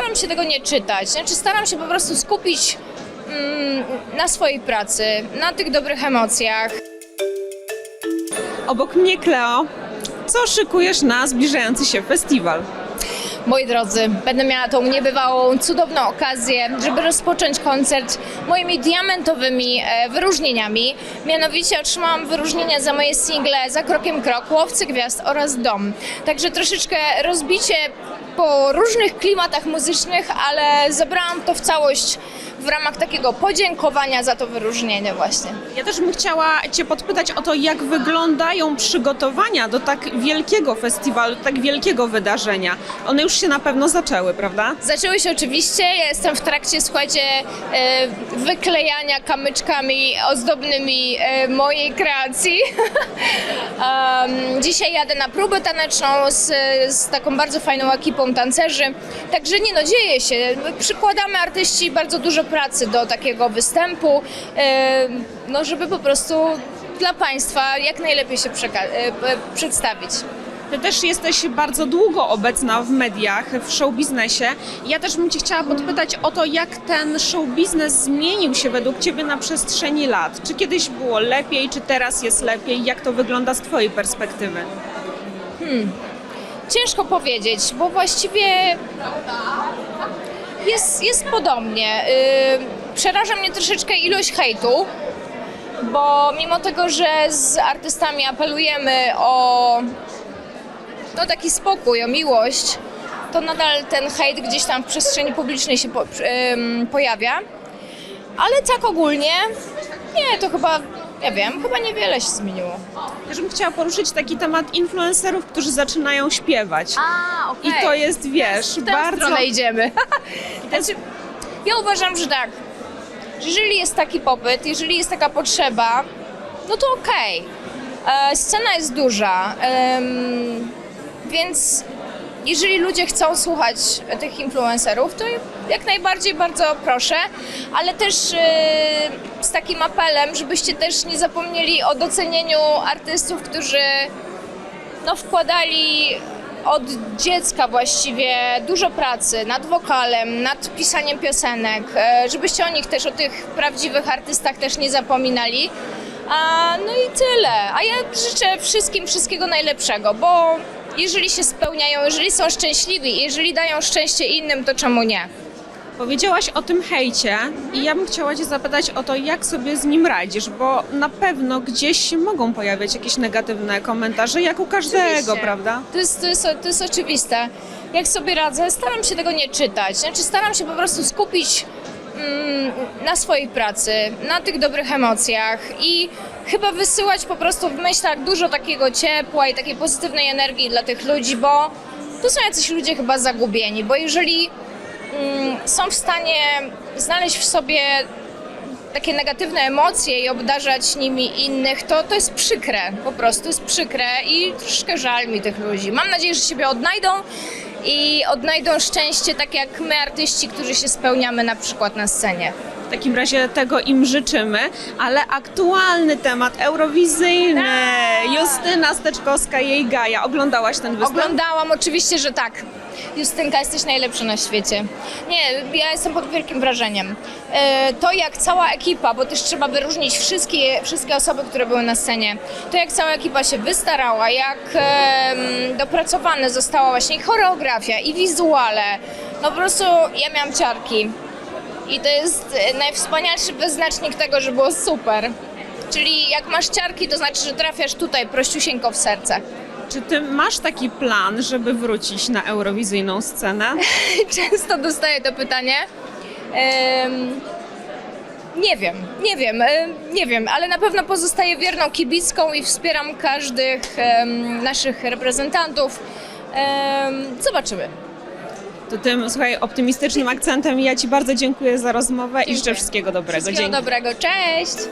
staram się tego nie czytać. Znaczy staram się po prostu skupić mm, na swojej pracy, na tych dobrych emocjach. Obok mnie Kleo, co szykujesz na zbliżający się festiwal? Moi drodzy, będę miała tą niebywałą, cudowną okazję, żeby rozpocząć koncert moimi diamentowymi e, wyróżnieniami. Mianowicie otrzymałam wyróżnienia za moje single Za krokiem krok, Łowcy Gwiazd oraz Dom. Także troszeczkę rozbicie po różnych klimatach muzycznych, ale zebrałam to w całość w ramach takiego podziękowania za to wyróżnienie właśnie. Ja też bym chciała Cię podpytać o to, jak wyglądają przygotowania do tak wielkiego festiwalu, do tak wielkiego wydarzenia. One już się na pewno zaczęły, prawda? Zaczęły się oczywiście, ja jestem w trakcie, słuchajcie, e, wyklejania kamyczkami ozdobnymi e, mojej kreacji. Dzisiaj jadę na próbę taneczną z, z taką bardzo fajną ekipą tancerzy, także nie no, dzieje się. Przykładamy artyści bardzo dużo pracy do takiego występu, e, no żeby po prostu dla Państwa jak najlepiej się e, przedstawić. Ty też jesteś bardzo długo obecna w mediach, w show biznesie. Ja też bym Cię chciała podpytać o to, jak ten show biznes zmienił się według Ciebie na przestrzeni lat. Czy kiedyś było lepiej, czy teraz jest lepiej? Jak to wygląda z Twojej perspektywy? Ciężko powiedzieć, bo właściwie jest, jest podobnie. Yy, Przeraża mnie troszeczkę ilość hejtu, bo mimo tego, że z artystami apelujemy o no, taki spokój, o miłość, to nadal ten hejt gdzieś tam w przestrzeni publicznej się po, ym, pojawia. Ale tak ogólnie, nie, to chyba, nie wiem, chyba niewiele się zmieniło. Też bym chciała poruszyć taki temat influencerów, którzy zaczynają śpiewać. A, I to jest, wiesz, w tę bardzo... stronę idziemy. Znaczy, ja uważam, że tak, że jeżeli jest taki popyt, jeżeli jest taka potrzeba, no to okej. E, Scena jest duża, em, więc jeżeli ludzie chcą słuchać tych influencerów, to jak najbardziej bardzo proszę, ale też e, z takim apelem, żebyście też nie zapomnieli o docenieniu artystów, którzy no, wkładali od dziecka właściwie dużo pracy nad wokalem, nad pisaniem piosenek, e, żebyście o nich też, o tych prawdziwych artystach też nie zapominali. A, no i tyle. A ja życzę wszystkim wszystkiego najlepszego, bo jeżeli się spełniają, jeżeli są szczęśliwi, jeżeli dają szczęście innym, to czemu nie? Powiedziałaś o tym hejcie i ja bym chciała Cię zapytać o to, jak sobie z nim radzisz, bo na pewno gdzieś się mogą pojawiać jakieś negatywne komentarze, jak u każdego, Oczywiście. prawda? To jest, to, jest, to jest oczywiste. Jak sobie radzę, staram się tego nie czytać. Znaczy, staram się po prostu skupić mm, na swojej pracy, na tych dobrych emocjach i chyba wysyłać po prostu w myślach dużo takiego ciepła i takiej pozytywnej energii dla tych ludzi, bo to są jacyś ludzie chyba zagubieni, bo jeżeli są w stanie znaleźć w sobie takie negatywne emocje i obdarzać nimi innych, to, to jest przykre, po prostu jest przykre i troszkę żal mi tych ludzi. Mam nadzieję, że siebie odnajdą i odnajdą szczęście, tak jak my artyści, którzy się spełniamy na przykład na scenie. W takim razie tego im życzymy, ale aktualny temat eurowizyjny. Tak. Justyna Steczkowska, jej Gaja. Oglądałaś ten występ? Oglądałam oczywiście, że tak. Justynka, jesteś najlepsza na świecie. Nie, ja jestem pod wielkim wrażeniem. E, To jak cała ekipa, bo też trzeba wyróżnić wszystkie, wszystkie osoby, które były na scenie, to jak cała ekipa się wystarała, jak em, dopracowane została właśnie i choreografia i wizuale. No po prostu ja miałam ciarki. I to jest najwspanialszy wyznacznik tego, że było super. Czyli jak masz ciarki, to znaczy, że trafiasz tutaj prościusieńko w serce. Czy ty masz taki plan, żeby wrócić na eurowizyjną scenę? Często dostaję to pytanie. Nie wiem, nie wiem, em, nie wiem, ale na pewno pozostaję wierną kibicką i wspieram każdych naszych reprezentantów. Zobaczymy. To tym, słuchaj, optymistycznym akcentem ja ci bardzo dziękuję za rozmowę i życzę wszystkiego dobrego. Wszystkiego Dzięki. dobrego, cześć!